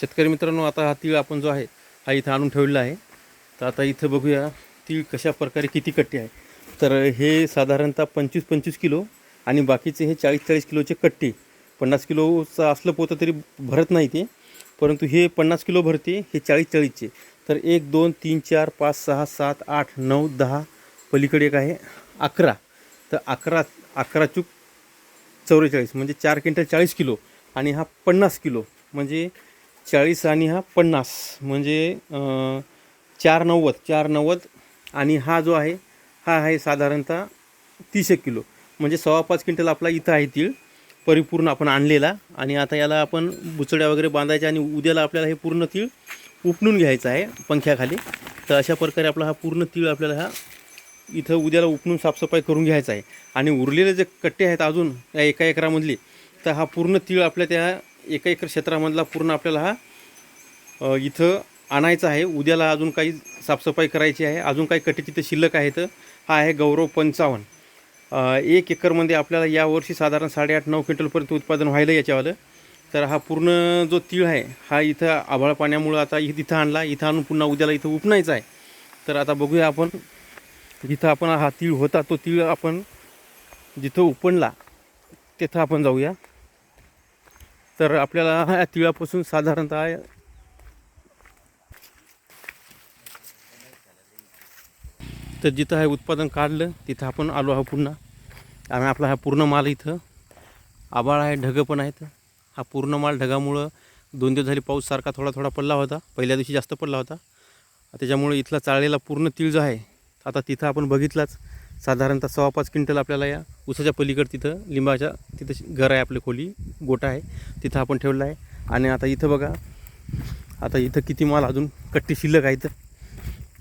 शेतकरी मित्रांनो आता हा तीळ आपण जो आहे हा इथं आणून ठेवलेला आहे. तर आता इथं बघूया तीळ कशा प्रकारे किती कट्टे आहे. तर हे साधारणतः पंचवीस पंचवीस किलो आणि बाकीचे हे चाळीस चाळीस किलोचे कट्टे. पन्नास किलोचं असलं पोतं तरी भरत नाही ते परंतु हे पन्नास किलो भरते हे चाळीस चाळीसचे. तर एक दोन तीन चार पाच सहा सात आठ नऊ दहा पलीकडे एक आहे अकरा. तर अकरा अकरा चूक चौवेचाळीस म्हणजे चार क्विंटल चाळीस किलो आणि हा पन्नास किलो म्हणजे चाळीस आणि हा पन्नास म्हणजे चार नव्वद चार नव्वद आणि हा जो आहे हा आहे साधारणतः तीस एक किलो. म्हणजे सव्वा पाच क्विंटल आपला इथं आहे तीळ परिपूर्ण आपण आणलेला आणि आता याला आपण बुचड्या वगैरे बांधायच्या आणि उद्याला आपल्याला हे पूर्ण तीळ उपणून घ्यायचं आहे पंख्याखाली. तर अशा प्रकारे आपला हा पूर्ण तीळ आपल्याला हा इथं उद्याला उपणून साफसफाई करून घ्यायचा आहे. आणि उरलेले जे कट्टे आहेत अजून या एका एकरामधले तर हा पूर्ण तीळ आपल्या त्या एका एकर क्षेत्रामधला पूर्ण आपल्याला हा इथं आणायचा आहे. उद्याला अजून काही साफसफाई करायची आहे. अजून काही कट्टे तिथे शिल्लक आहेत. हा आहे गौरव पंचावन्न. एक एकरमध्ये आपल्याला यावर्षी साधारण साडेआठ नऊ क्विंटलपर्यंत उत्पादन व्हायला याच्यावालं. तर हा पूर्ण जो तीळ आहे हा इथं आभाळ पाण्यामुळं आता इ- इथं आणला. इथं आणून पुन्हा उद्याला इथं उपणायचा आहे. तर आता बघूया आपण जिथं आपण हा तीळ होता तो तीळ आपण जिथं उपणला तिथं आपण जाऊया. तर आपल्याला ह्या तिळापासून साधारणतः तर जिथं हे उत्पादन काढलं तिथं आपण आलो आहोत पुन्हा. आणि आपला हा पूर्ण माल इथं. आबाळ आहे ढगं पण आहेत. हा पूर्ण माल ढगामुळं दोन दिवस झाली पाऊस सारखा थोडा थोडा पडला होता. पहिल्या दिवशी जास्त पडला होता. त्याच्यामुळे इथला चाळलेला पूर्ण तीळ जो आहे आता तिथं आपण बघितलाच. साधारणतः सव्वा पाच क्विंटल आपल्याला या उसाच्या पलीकडे तिथं लिंबाच्या तिथं घर आहे आपली खोली गोटा आहे तिथं आपण ठेवला आहे. आणि आता इथं बघा आता इथं किती माल अजून कट्टी शिल्लक आहे तर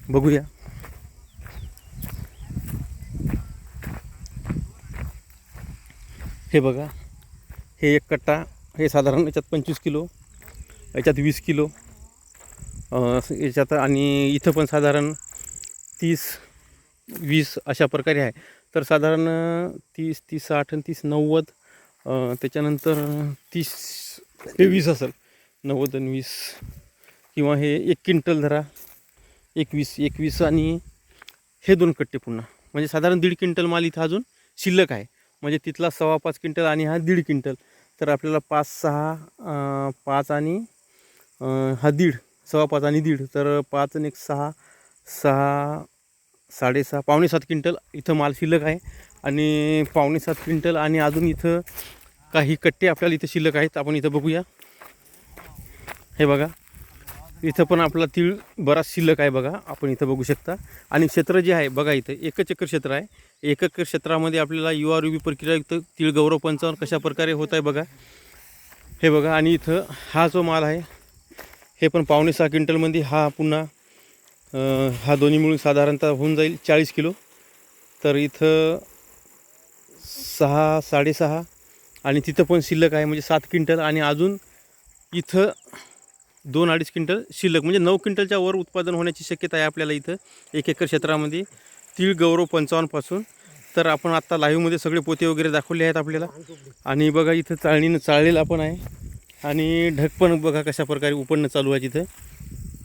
बघूया. हे बघा हे एक कट्टा हे साधारण याच्यात पंचवीस किलो याच्यात वीस किलो याच्यात आणि इथं पण साधारण तीस वीस अशा प्रकारे आहे. तर साधारण तीस तीस साठ आणि तीस नव्वद त्याच्यानंतर तीस हे वीस असेल. नव्वद आणि वीस किंवा हे एक क्विंटल धरा. एकवीस एकवीस आणि हे दोन कट्टे पुन्हा. म्हणजे साधारण दीड क्विंटल माल इथं अजून शिल्लक आहे. म्हणजे तिथला सव्वा पाच क्विंटल आणि हा दीड क्विंटल. तर आपल्याला पाच सहा पाच आणि हा दीड सव्वा पाच आणि दीड. तर पाच आणि एक सहा सहा साडेसहा पावणे सात क्विंटल इथं माल शिल्लक आहे. आणि पावणे सात क्विंटल आणि अजून इथं काही कट्टे आपल्याला इथं शिल्लक आहेत. आपण इथं बघूया. हे बघा. इथं पण आपला तीळ बराच शिल्लक आहे बघा. आपण इथं बघू शकता. आणि क्षेत्र जे आहे बघा इथं एकच एकर क्षेत्र आहे. एक एकर क्षेत्रामध्ये आपल्याला यू युवा रुबी प्रक्रियायुक्त तीळ गौरव पंचावन्न कशा प्रकारे होत आहे बघा. हे बघा. आणि इथं हा जो माल आहे हे पण पावणे सहा क्विंटलमध्ये हा पुन्हा हा दोन्ही मिळून साधारणतः होऊन जाईल चाळीस किलो. तर इथं सहा साडेसहा आणि तिथं पण शिल्लक आहे म्हणजे सात क्विंटल आणि अजून इथं दोन अडीच क्विंटल शिल्लक. म्हणजे नऊ क्विंटलच्या वर उत्पादन होण्याची शक्यता आहे आपल्याला इथं एक एकर क्षेत्रामध्ये. तीळ गौरव पंचावन्नपासून तर आपण आत्ता लाईव्हमध्ये सगळे पोते वगैरे दाखवले आहेत आपल्याला. आणि बघा इथं चाळणीनं चाळलेला पण आहे. आणि ढग पण बघा कशा प्रकारे उपडणं चालू आहे तिथं.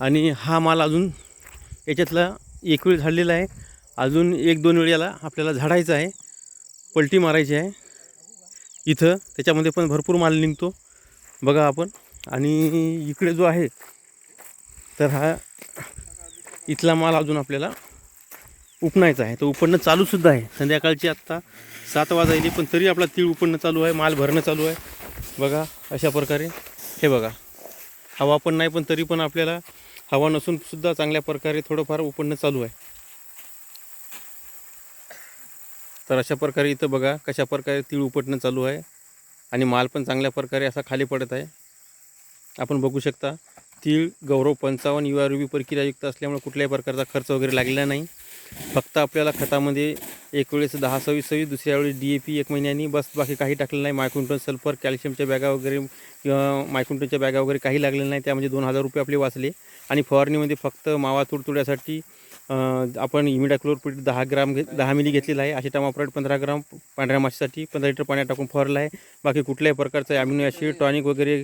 आणि हा माल अजून याच्यातला एक वेळ झाडलेला आहे. अजून एक दोन वेळ याला आपल्याला झाडायचं आहे. पलटी मारायची आहे. इथं त्याच्यामध्ये पण भरपूर माल निघतो. बघा आपण. आणि इकडे जो आहे तर हा इथला माल अजून आपल्याला उपणायचा आहे. तर उपडणं चालूसुद्धा आहे. संध्याकाळची आत्ता सात वाजायली पण तरी आपला तीळ उपडणं चालू आहे. माल भरणं चालू आहे. बघा अशा प्रकारे. हे बघा. हवा पण नाही पण तरी पण आपल्याला हवा नसून सुद्धा चांगल्या प्रकारे थोडंफार उपडणं चालू आहे. तर अशा प्रकारे इथं बघा कशा प्रकारे तीळ उपटणं चालू आहे आणि माल पण चांगल्या प्रकारे असा खाली पडत आहे. आपण बघू शकता तीळ गौरव पंचावन्न युवा रुबी प्रक्रियायुक्त असल्यामुळे कुठल्याही प्रकारचा खर्च वगैरे लागलेला नाही. फक्त आपल्याला खतामध्ये एक वेळेस दहा सव्वीस सव्वीस दुसऱ्या वेळेस डी ए पी एक महिन्यानी बस बाकी काही टाकलेलं नाही. मायक्रोन्टन सल्फर कॅल्शियमच्या बॅगा वगैरे किंवा मायक्रोन्टनच्या बॅगा वगैरे काही लागलेलं नाही. त्यामध्ये दोन हजार रुपये आपले वाचले. आणि फवारणीमध्ये फक्त मावा तुडतुड्यासाठी आपण इमिडाक्लोरपीट दहा ग्राम घे दहा मिली घेतलेला आहे. अशी पंधरा ग्राम पांढऱ्या माशीसाठी पंधरा लिटर पाण्यात टाकून फवारला आहे. बाकी कुठल्याही प्रकारचं ॲम्युनो ॲसिड टॉनिक वगैरे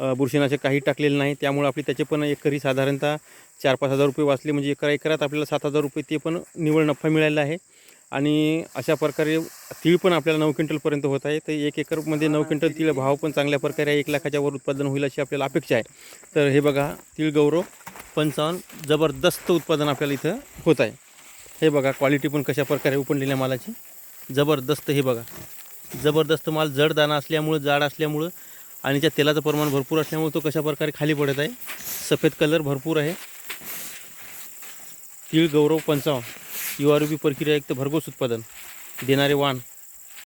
बुरशीनाशक काही टाकलेलं नाही. त्यामुळे आपली त्याचे पण एकरी साधारणतः चार पाच हजार रुपये वाचले. म्हणजे एका एकरात आपल्याला सात हजार रुपये ते पण निव्वळ नफा मिळालेला आहे. आणि अशा प्रकारे तीळ पण आपल्याला नऊ क्विंटलपर्यंत होत आहे. तर एक एकरमध्ये नऊ क्विंटल तीळ भाव पण चांगल्या प्रकारे आहे एक लाखाच्या वर उत्पादन होईल अशी आपल्याला अपेक्षा आहे. तर हे बघा तीळ गौरव पंचावन्न जबरदस्त उत्पादन आपल्याला इथं होत आहे. हे बघा क्वालिटी पण कशा प्रकारे उपणलेल्या मालाची. जबरदस्त हे बघा. जबरदस्त माल जड दाणा असल्यामुळं जाड असल्यामुळं आणि त्या तेलाचं प्रमाण भरपूर असल्यामुळे तो कशा प्रकारे खाली पडत आहे. सफेद कलर भरपूर आहे. तीळ गौरव पंचावन्न. यू आर बी प्रक्रिया एक तर भरघोस उत्पादन देणारे वाण.